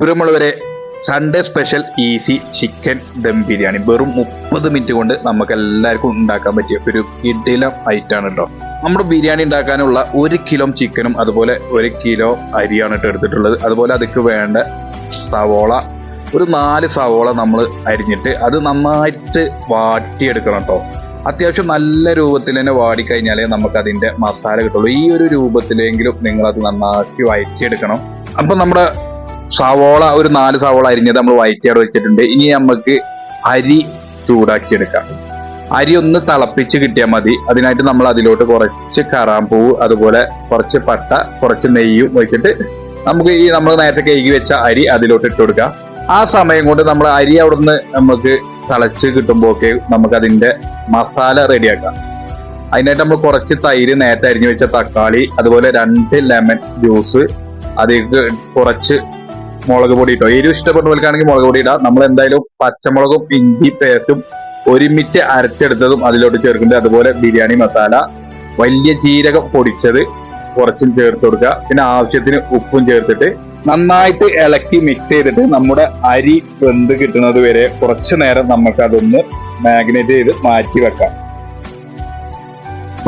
പ്രിയമുള്ളവരെ Sunday special easy chicken dum biryani. വെറും മുപ്പത് മിനിറ്റ് കൊണ്ട് നമുക്ക് എല്ലാവർക്കും ഉണ്ടാക്കാൻ പറ്റിയ ഒരു കിടിലം ഐറ്റാണ് കേട്ടോ നമ്മുടെ ബിരിയാണി ഉണ്ടാക്കാനുള്ള ഒരു കിലോ ചിക്കനും അതുപോലെ ഒരു കിലോ അരിയാണ് കേട്ടോ എടുത്തിട്ടുള്ളത്. അതുപോലെ അതിക്ക് വേണ്ട സവോള ഒരു നാല് സവോള നമ്മൾ അരിഞ്ഞിട്ട് അത് നന്നായിട്ട് വാട്ടിയെടുക്കണം കേട്ടോ. അത്യാവശ്യം നല്ല രൂപത്തിൽ തന്നെ വാടിക്കഴിഞ്ഞാലേ നമുക്ക് അതിന്റെ മസാല കിട്ടുള്ളൂ. ഈ ഒരു രൂപത്തിലെങ്കിലും നിങ്ങൾ അത് നന്നാക്കി വഴറ്റിയെടുക്കണം അപ്പൊ നമ്മുടെ സവോള ഒരു നാല് സവോള അരിഞ്ഞത് നമ്മൾ വയറ്റിയാട് വെച്ചിട്ടുണ്ട്. ഇനി നമുക്ക് അരി ചൂടാക്കിയെടുക്കാം. അരി ഒന്ന് തിളപ്പിച്ച് കിട്ടിയാൽ മതി. അതിനായിട്ട് നമ്മൾ അതിലോട്ട് കുറച്ച് കറാമ്പൂവ് അതുപോലെ കുറച്ച് പട്ട കുറച്ച് നെയ്യും വെച്ചിട്ട് നമുക്ക് ഈ നമ്മൾ നേരത്തെ കഴുകി വെച്ച അരി അതിലോട്ട് ഇട്ട് കൊടുക്കാം. ആ സമയം കൊണ്ട് നമ്മൾ അരി അവിടുന്ന് നമുക്ക് തിളച്ച് കിട്ടുമ്പോഴൊക്കെ നമുക്ക് അതിന്റെ മസാല റെഡിയാക്കാം. അതിനായിട്ട് നമ്മൾ കുറച്ച് തൈര് നേരത്തെ അരിഞ്ഞു വെച്ച തക്കാളി അതുപോലെ രണ്ട് ലെമൺ ജ്യൂസ് അതിലേക്ക് കുറച്ച് മുളക് പൊടി ഇട്ടോ. എരിവ് ഇഷ്ടപ്പെടുന്നവർക്കാണെങ്കിൽ മുളക് പൊടി ഇടാം. നമ്മൾ എന്തായാലും പച്ചമുളകും ഇഞ്ചി പേസ്റ്റും ഒരുമിച്ച് അരച്ചെടുത്തതും അതിലോട്ട് ചേർക്കുന്നുണ്ട്. അതുപോലെ ബിരിയാണി മസാല വലിയ ജീരകം പൊടിച്ചത് കുറച്ചും ചേർത്ത് കൊടുക്കുക. പിന്നെ ആവശ്യത്തിന് ഉപ്പും ചേർത്തിട്ട് നന്നായിട്ട് ഇളക്കി മിക്സ് ചെയ്തിട്ട് നമ്മുടെ അരി വെന്ത് കിട്ടുന്നത് വരെ കുറച്ച് നേരം നമുക്ക് അതൊന്ന് മാഗ്നേറ്റ് ചെയ്ത് മാറ്റി വെക്കാം.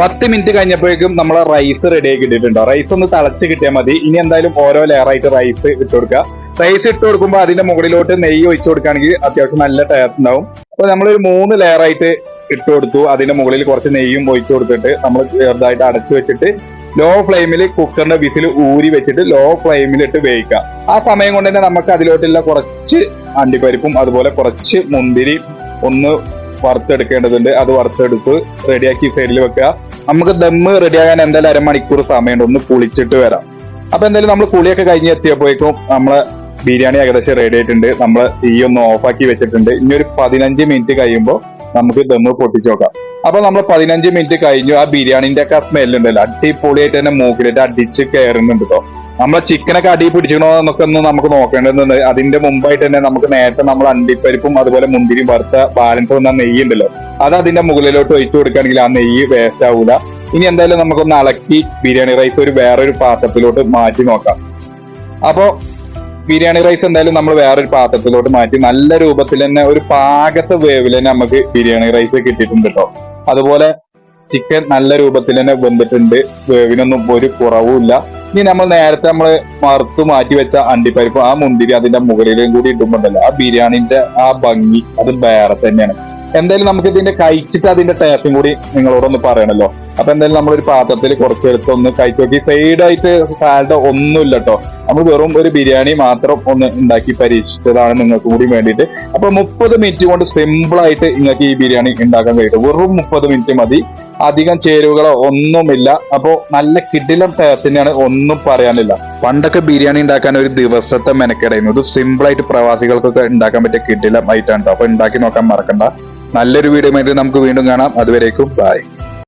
പത്ത് മിനിറ്റ് കഴിഞ്ഞപ്പോഴേക്കും നമ്മളെ റൈസ് റെഡി ആക്കി ഇട്ടിട്ടുണ്ടോ റൈസ് ഒന്ന് തിളച്ച് കിട്ടിയാൽ മതി. ഇനി എന്തായാലും ഓരോ ലെയറായിട്ട് റൈസ് ഇട്ട് കൊടുക്കുക. റൈസ് ഇട്ട് കൊടുക്കുമ്പോൾ അതിന്റെ മുകളിലോട്ട് നെയ്യ് ഒഴിച്ചു കൊടുക്കുകയാണെങ്കിൽ അത്യാവശ്യം നല്ല ടേസ്റ്റ് ഉണ്ടാവും. അപ്പൊ നമ്മളൊരു മൂന്ന് ലെയറായിട്ട് ഇട്ട് കൊടുത്തു. അതിന്റെ മുകളിൽ കുറച്ച് നെയ്യും ഒഴിച്ചു കൊടുത്തിട്ട് നമ്മൾ ചെറുതായിട്ട് അടച്ചു വെച്ചിട്ട് ലോ ഫ്ലെയിമിൽ കുക്കറിന്റെ വിസിൽ ഊരി വെച്ചിട്ട് ലോ ഫ്ലെയിമിൽ ഇട്ട് വേവിക്കാം ആ സമയം കൊണ്ട് തന്നെ നമുക്ക് അതിലോട്ടുള്ള കുറച്ച് അണ്ടിപ്പരിപ്പും അതുപോലെ കുറച്ച് മുന്തിരി ഒന്ന് വറുത്തെടുക്കേണ്ടതുണ്ട്. അത് വറുത്തെടുത്ത് റെഡിയാക്കി സൈഡിൽ വെക്കുക. നമുക്ക് ദമ്മ് റെഡിയാകാൻ എന്തായാലും അരമണിക്കൂർ സമയമുണ്ട്. ഒന്ന് കുളിച്ചിട്ട് വരാം. അപ്പൊ എന്തായാലും നമ്മൾ കുളിയൊക്കെ കഴിഞ്ഞ് എത്തിയപ്പോഴേക്കും നമ്മളെ ബിരിയാണി ഏകദേശം റെഡി ആയിട്ടുണ്ട്. നമ്മൾ തീ ഒന്ന് ഓഫാക്കി വെച്ചിട്ടുണ്ട്. ഇനി ഒരു പതിനഞ്ച് മിനിറ്റ് കഴിയുമ്പോൾ നമുക്ക് ദമ്മ് പൊട്ടിച്ചു നോക്കാം. അപ്പൊ നമ്മൾ പതിനഞ്ച് മിനിറ്റ് കഴിഞ്ഞു. ആ ബിരിയാണിന്റെ ഒക്കെ സ്മെല്ലുണ്ടല്ലോ അടിപൊളിയായിട്ട് തന്നെ മൂക്കിലിട്ട് അടിച്ച് കയറുന്നുണ്ട് കേട്ടോ നമ്മളെ ചിക്കനൊക്കെ അടി പിടിക്കണോ എന്നൊക്കെ ഒന്ന് നമുക്ക് നോക്കേണ്ടതുണ്ട്. അതിന്റെ മുമ്പായിട്ട് തന്നെ നമുക്ക് നേരത്തെ നമ്മൾ അണ്ടിപ്പരിപ്പും അതുപോലെ മുന്തിരിയും വറുത്ത ബാലൻസ് വന്ന നെയ്യ് ഉണ്ടല്ലോ. അത് അതിന്റെ മുകളിലോട്ട് ഒഴിച്ചു കൊടുക്കുകയാണെങ്കിൽ ആ നെയ്യ് വേസ്റ്റ് ആവൂല. ഇനി എന്തായാലും നമുക്കൊന്ന് അളക്കി ബിരിയാണി റൈസ് ഒരു വേറൊരു പാത്രത്തിലോട്ട് മാറ്റി നോക്കാം. അപ്പോ ബിരിയാണി റൈസ് എന്തായാലും നമ്മൾ വേറൊരു പാത്രത്തിലോട്ട് മാറ്റി നല്ല രൂപത്തിൽ തന്നെ ഒരു പാകത്തെ വേവിൽ തന്നെ നമുക്ക് ബിരിയാണി റൈസ് കിട്ടിയിട്ടുണ്ട് കേട്ടോ അതുപോലെ ചിക്കൻ നല്ല രൂപത്തിൽ തന്നെ വെന്തിട്ടുണ്ട്. വേവിനൊന്നും ഒരു കുറവുമില്ല ഇനി നമ്മൾ നേരത്തെ നമ്മൾ മറുത്തു മാറ്റി വെച്ച അണ്ടിപ്പരിപ്പ് ആ മുന്തിരി അതിന്റെ മുകളിലും കൂടി ഇടുമ്പോണ്ടല്ലോ ആ ബിരിയാണിന്റെ ആ ഭംഗി അത് വേറെ തന്നെയാണ്. എന്തായാലും നമുക്ക് ഇതിന്റെ കഴിച്ചിട്ട് അതിന്റെ ടേസ്റ്റും കൂടി നിങ്ങളോടൊന്ന് പറയണല്ലോ. അപ്പൊ എന്തായാലും നമ്മളൊരു പാത്രത്തിൽ കുറച്ചെടുത്ത് ഒന്ന് നോക്കി. സൈഡായിട്ട് സാലഡ് ഒന്നുമില്ല കേട്ടോ നമ്മൾ വെറും ഒരു ബിരിയാണി മാത്രം ഒന്ന് ഉണ്ടാക്കി പരീക്ഷിച്ചതാണ് നിങ്ങൾക്ക് കൂടി വേണ്ടിയിട്ട്. അപ്പൊ മുപ്പത് മിനിറ്റ് കൊണ്ട് സിമ്പിൾ ആയിട്ട് നിങ്ങൾക്ക് ഈ ബിരിയാണി ഉണ്ടാക്കാൻ കഴിയും. വെറും മുപ്പത് മിനിറ്റ് മതി. അധികം ചേരുവകളോ ഒന്നുമില്ല. അപ്പോ നല്ല കിടിലം തന്നെയാണ് ഒന്നും പറയാനില്ല. പണ്ടൊക്കെ ബിരിയാണി ഉണ്ടാക്കാൻ ഒരു ദിവസത്തെ മെനക്കെടായിരുന്നു. ഇത് സിമ്പിൾ ആയിട്ട് പ്രവാസികൾക്കൊക്കെ ഉണ്ടാക്കാൻ പറ്റിയ കിടിലം ആയിട്ടാണ് ട്ടോ. അപ്പൊ ഉണ്ടാക്കി നോക്കാൻ മറക്കണ്ട. നല്ലൊരു വീഡിയോ നമുക്ക് വീണ്ടും കാണാം. അതുവരേക്കും ബൈ